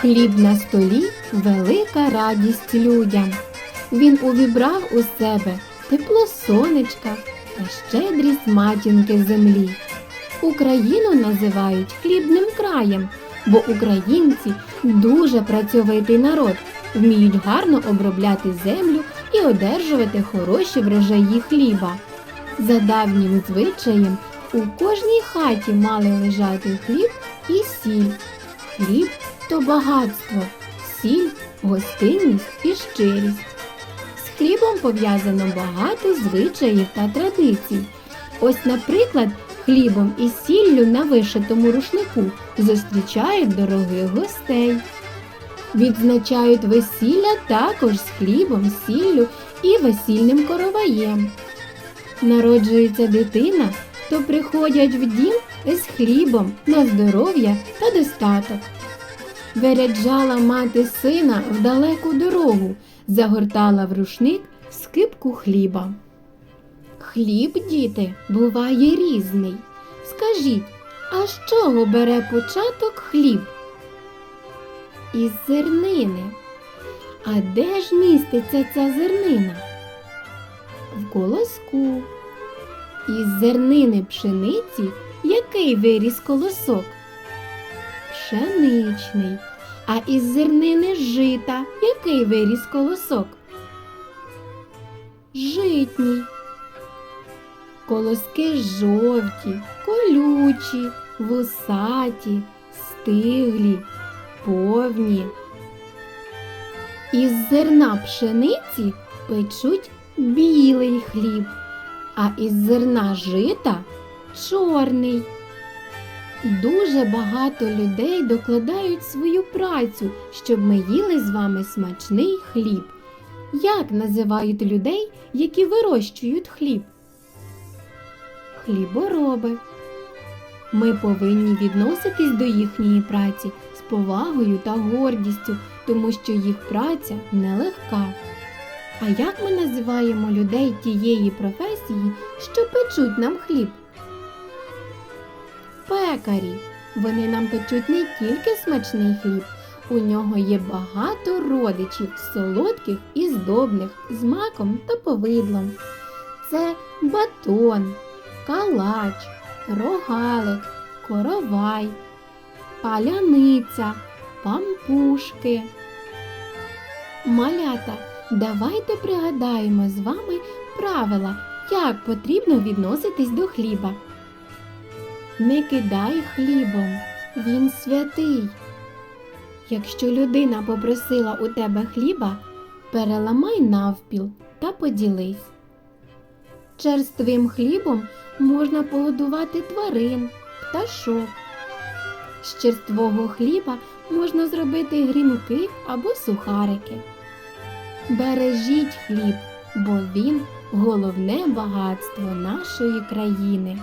Хліб на столі велика радість людям. Він увібрав у себе тепло сонечка та щедрість матінки землі. Україну називають хлібним краєм, бо українці дуже працьовитий народ, вміють гарно обробляти землю і одержувати хороші врожаї хліба. За давнім звичаєм у кожній хаті мали лежати хліб і сіль. Хліб то багатство, сіль гостинність і щирість. З хлібом пов'язано багато звичаїв та традицій. Ось, наприклад, хлібом і сіллю на вишитому рушнику зустрічають дорогих гостей. Відзначають весілля також з хлібом, сіллю і весільним короваєм. Народжується дитина, то приходять в дім з хлібом на здоров'я та достаток. Виряджала мати сина в далеку дорогу, загортала в рушник скипку хліба. Хліб, діти, буває різний. Скажіть, а з чого бере початок хліб? Із зернини. А де ж міститься ця зернина? В колоску. Із зернини пшениці який виріс колосок? Пшеничний. А із зернини жита який виріс колосок? Житній. Колоски жовті, колючі, вусаті, стиглі, повні. Із зерна пшениці печуть білий хліб, а із зерна жита чорний. Дуже багато людей докладають свою працю, щоб ми їли з вами смачний хліб. Як називають людей, які вирощують хліб? Хлібороби. Ми повинні відноситись до їхньої праці з повагою та гордістю, тому що їх праця нелегка. А як ми називаємо людей тієї професії, що печуть нам хліб? Пекарі. Вони нам печуть не тільки смачний хліб, у нього є багато родичів, солодких і здобних, з маком та повидлом. Це батон, калач, рогалик, коровай, паляниця, пампушки. Малята, давайте пригадаємо з вами правила, як потрібно відноситись до хліба. Не кидай хлібом, він святий. Якщо людина попросила у тебе хліба, переламай навпіл та поділись. Черствим хлібом можна погодувати тварин, пташок. З черствого хліба можна зробити грінки або сухарики. Бережіть хліб, бо він головне багатство нашої країни.